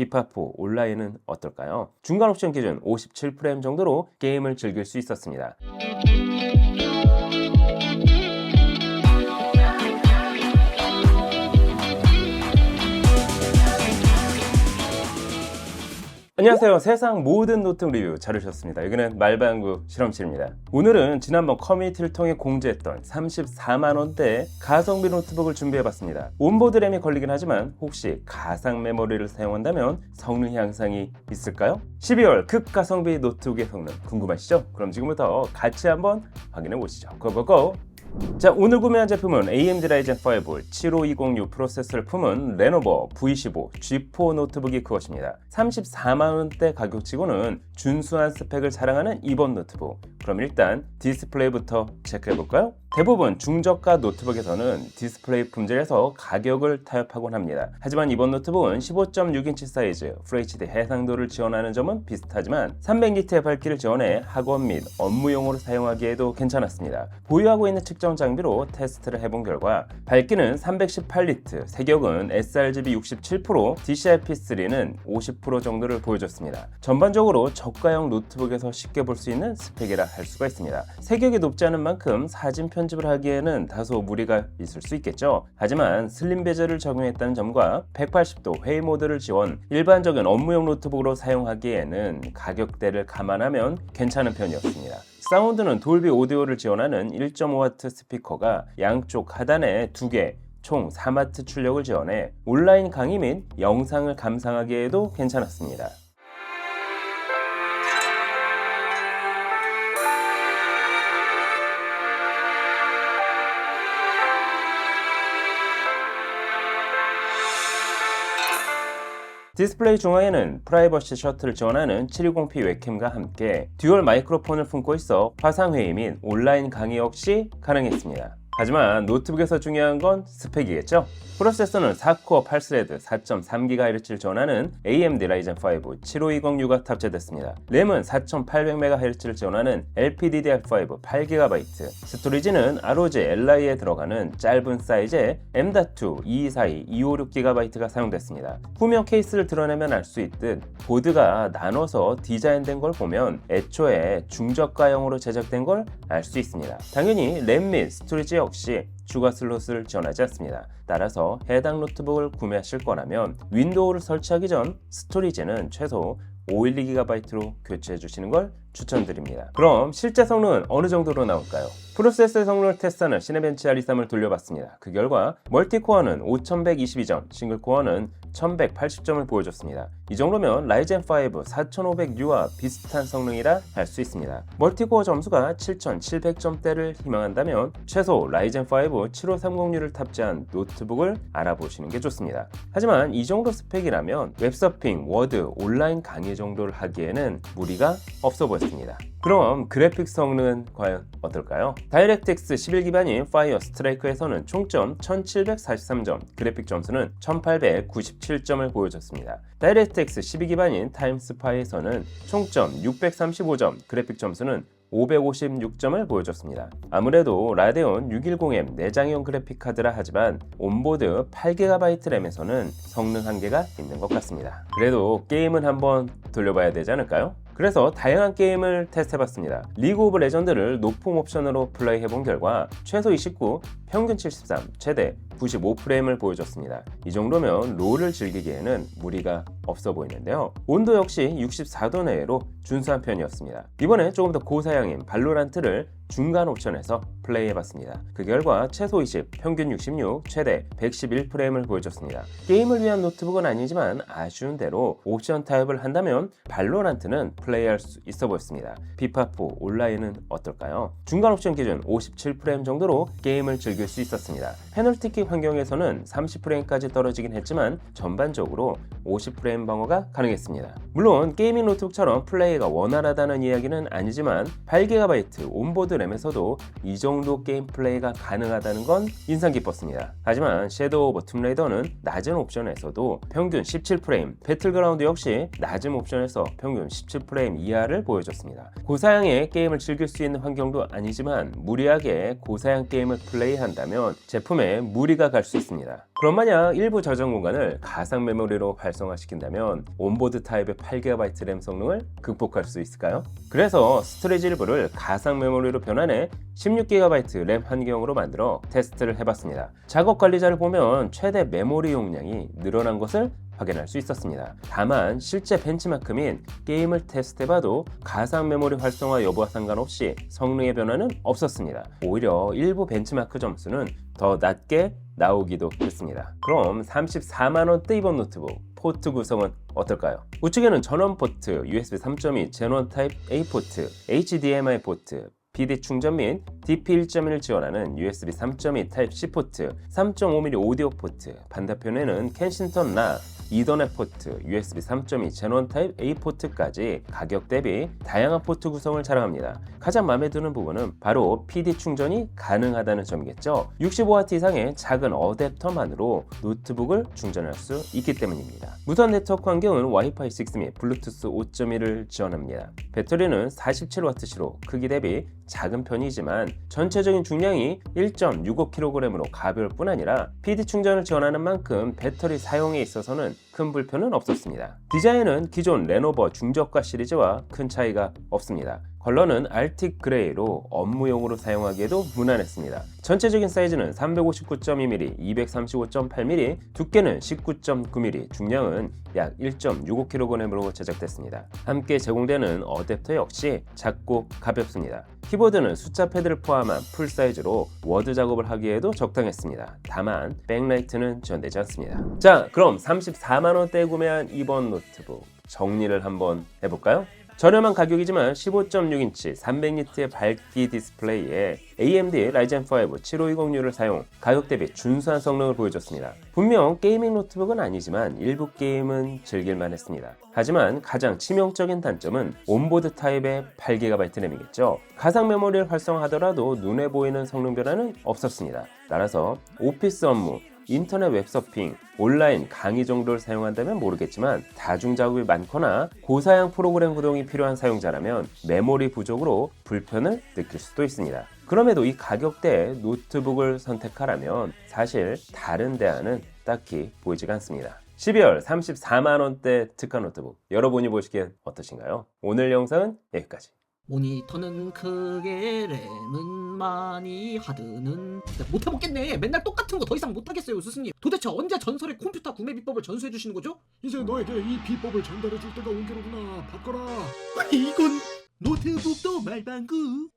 비파4 온라인은 어떨까요? 중간 옵션 기준 57프레임 정도로 게임을 즐길 수 있었습니다. 안녕하세요. 세상 모든 노트북 리뷰 잘 오셨습니다. 여기는 말방구 실험실입니다. 오늘은 지난번 커뮤니티를 통해 공지했던 34만원대 가성비 노트북을 준비해봤습니다. 온보드 램이 걸리긴 하지만 혹시 가상 메모리를 사용한다면 성능 향상이 있을까요? 12월 극가성비 노트북의 성능 궁금하시죠? 그럼 지금부터 같이 한번 확인해 보시죠. 고고고! 자 오늘 구매한 제품은 AMD Ryzen 5 7520U 프로세서를 품은 레노버 V15 G4 노트북이 그것입니다. 34만원대 가격치고는 준수한 스펙을 자랑하는 이번 노트북. 그럼 일단 디스플레이부터 체크해볼까요? 대부분 중저가 노트북에서는 디스플레이 품질에서 가격을 타협하곤 합니다. 하지만 이번 노트북은 15.6인치 사이즈, FHD 해상도를 지원하는 점은 비슷하지만 300니트의 밝기를 지원해 학원 및 업무용으로 사용하기에도 괜찮았습니다. 보유하고 있는 측정 장비로 테스트를 해본 결과 밝기는 318니트, 세격은 sRGB 67%, DCI-P3는 50% 정도를 보여줬습니다. 전반적으로 저가형 노트북에서 쉽게 볼 수 있는 스펙이라 할 수가 있습니다. 세격이 높지 않은 만큼 사진 편집을 하기에는 다소 무리가 있을 수 있겠죠. 하지만 슬림 베젤을 적용했다는 점과 180도 회의 모드를 지원, 일반적인 업무용 노트북으로 사용하기에는 가격대를 감안하면 괜찮은 편이었습니다. 사운드는 돌비 오디오를 지원하는 1.5W 스피커가 양쪽 하단에 2개, 총 4마트 출력을 지원해 온라인 강의 및 영상을 감상하기에도 괜찮았습니다. 디스플레이 중앙에는 프라이버시 셔틀을 지원하는 720p 웹캠과 함께 듀얼 마이크로폰을 품고 있어 화상회의 및 온라인 강의 역시 가능했습니다. 하지만 노트북에서 중요한 건 스펙이겠죠? 프로세서는 4코어 8스레드 4.3GHz를 지원하는 AMD Ryzen 5 7520U가 탑재됐습니다. 램은 4800MHz를 지원하는 LPDDR5 8GB, 스토리지는 ROG Li에 들어가는 짧은 사이즈의 M.2 2242 256GB가 사용됐습니다. 후면 케이스를 드러내면 알 수 있듯 보드가 나눠서 디자인된 걸 보면 애초에 중저가형으로 제작된 걸 알 수 있습니다. 당연히 램 및 스토리지 역시 추가 슬롯을 지원하지 않습니다. 따라서 해당 노트북을 구매하실 거라면 윈도우를 설치하기 전 스토리지는 최소 512GB로 교체해 주시는 걸 추천드립니다. 그럼 실제 성능은 어느 정도로 나올까요? 프로세서 성능을 테스트하는 시네벤치 R23을 돌려봤습니다. 그 결과 멀티코어는 5122점, 싱글코어는 1180점을 보여줬습니다. 이 정도면 라이젠 5 4500U와 비슷한 성능이라 할 수 있습니다. 멀티코어 점수가 7700점대를 희망한다면 최소 라이젠 5 7530U를 탑재한 노트북을 알아보시는 게 좋습니다. 하지만 이 정도 스펙이라면 웹서핑, 워드, 온라인 강의 정도를 하기에는 무리가 없어 보였습니다. 그럼 그래픽 성능은 과연 어떨까요? 다이렉트X 11 기반인 파이어 스트라이크에서는 총점 1743점, 그래픽 점수는 1897점을 보여줬습니다. 다이렉트X 12 기반인 타임스파이에서는 총점 635점, 그래픽 점수는 556점을 보여줬습니다. 아무래도 라데온 610M 내장형 그래픽 카드라 하지만 온보드 8GB 램에서는 성능 한계가 있는 것 같습니다. 그래도 게임은 한번 돌려봐야 되지 않을까요? 그래서 다양한 게임을 테스트해봤습니다. 리그 오브 레전드를 높은 옵션으로 플레이해본 결과 최소 29, 평균 73, 최대 95프레임을 보여줬습니다. 이 정도면 롤을 즐기기에는 무리가 없어 보이는데요. 온도 역시 64도 내외로 준수한 편이었습니다. 이번에 조금 더 고사양인 발로란트를 중간 옵션에서 플레이해봤습니다. 그 결과 최소 20, 평균 66, 최대 111프레임을 보여줬습니다. 게임을 위한 노트북은 아니지만 아쉬운 대로 옵션 타협을 한다면 발로란트는 플레이할 수 있어 보였습니다. 비파4 온라인은 어떨까요? 중간 옵션 기준 57프레임 정도로 게임을 즐길 수 있었습니다. 페널티킥 환경에서는 30프레임까지 떨어지긴 했지만 전반적으로 50프레임 방어가 가능했습니다. 물론 게이밍 노트북처럼 플레이가 원활하다는 이야기는 아니지만 8GB 온보드 램에서도 이 정도 게임 플레이가 가능하다는 건 인상 깊었습니다. 하지만 섀도우 오브 툼레이더는 낮은 옵션에서도 평균 17프레임, 배틀그라운드 역시 낮은 옵션에서 평균 17프레임 이하를 보여줬습니다. 고사양의 게임을 즐길 수 있는 환경도 아니지만 무리하게 고사양 게임을 플레이한다면 제품에 무리가 2기가 갈수 있습니다. 그럼 만약 일부 저장 공간을 가상 메모리로 활성화시킨다면 온보드 타입의 8GB 램 성능을 극복할 수 있을까요? 그래서 스토리지 일부를 가상 메모리로 변환해 16GB 램 환경으로 만들어 테스트를 해봤습니다. 작업 관리자를 보면 최대 메모리 용량이 늘어난 것을 확인할 수 있었습니다. 다만 실제 벤치마크 및 게임을 테스트해봐도 가상 메모리 활성화 여부와 상관없이 성능의 변화는 없었습니다. 오히려 일부 벤치마크 점수는 더 낮게 나오기도 했습니다. 그럼 34만원대 이번 노트북 포트 구성은 어떨까요? 우측에는 전원 포트, USB 3.2 제논 타입 A 포트, HDMI 포트, PD 충전 및 DP 1.1을 지원하는 USB 3.2 타입 C 포트, 3.5mm 오디오 포트, 반대편에는 켄싱턴 라 이더넷 포트, USB 3.2 제논 타입 A 포트까지 가격 대비 다양한 포트 구성을 자랑합니다. 가장 마음에 드는 부분은 바로 PD 충전이 가능하다는 점이겠죠. 65W 이상의 작은 어댑터만으로 노트북을 충전할 수 있기 때문입니다. 무선 네트워크 환경은 와이파이 6 및 블루투스 5.1을 지원합니다. 배터리는 47W시로 크기 대비 작은 편이지만 전체적인 중량이 1.65kg으로 가벼울 뿐 아니라 PD 충전을 지원하는 만큼 배터리 사용에 있어서는 큰 불편은 없었습니다. 디자인은 기존 레노버 중저가 시리즈와 큰 차이가 없습니다. 컬러는 알틱 그레이로 업무용으로 사용하기에도 무난했습니다. 전체적인 사이즈는 359.2mm, 235.8mm, 두께는 19.9mm, 중량은 약 1.65kg으로 제작됐습니다. 함께 제공되는 어댑터 역시 작고 가볍습니다. 키보드는 숫자 패드를 포함한 풀 사이즈로 워드 작업을 하기에도 적당했습니다. 다만 백라이트는 지원되지 않습니다. 자, 그럼 34만 원대에 구매한 이번 노트북 정리를 한번 해볼까요? 저렴한 가격이지만 15.6인치 300니트의 밝기 디스플레이에 AMD 라이젠 5 7520U를 사용 가격 대비 준수한 성능을 보여줬습니다. 분명 게이밍 노트북은 아니지만 일부 게임은 즐길만 했습니다. 하지만 가장 치명적인 단점은 온보드 타입의 8GB 램이겠죠. 가상 메모리를 활성화하더라도 눈에 보이는 성능 변화는 없었습니다. 따라서 오피스 업무, 인터넷 웹서핑, 온라인 강의 정도를 사용한다면 모르겠지만 다중 작업이 많거나 고사양 프로그램 구동이 필요한 사용자라면 메모리 부족으로 불편을 느낄 수도 있습니다. 그럼에도 이 가격대에 노트북을 선택하라면 사실 다른 대안은 딱히 보이지가 않습니다. 12월 34만원대 특가 노트북 여러분이 보시기엔 어떠신가요? 오늘 영상은 여기까지. 모니터는 크게 램은 많이 하드는 진짜 못해먹겠네. 맨날 똑같은 거 더 이상 못하겠어요 스승님. 도대체 언제 전설의 컴퓨터 구매 비법을 전수해 주시는 거죠? 이제 너에게 이 비법을 전달해 줄 때가 온 게로구나. 바꿔라. 아니 이건 노트북도 말방구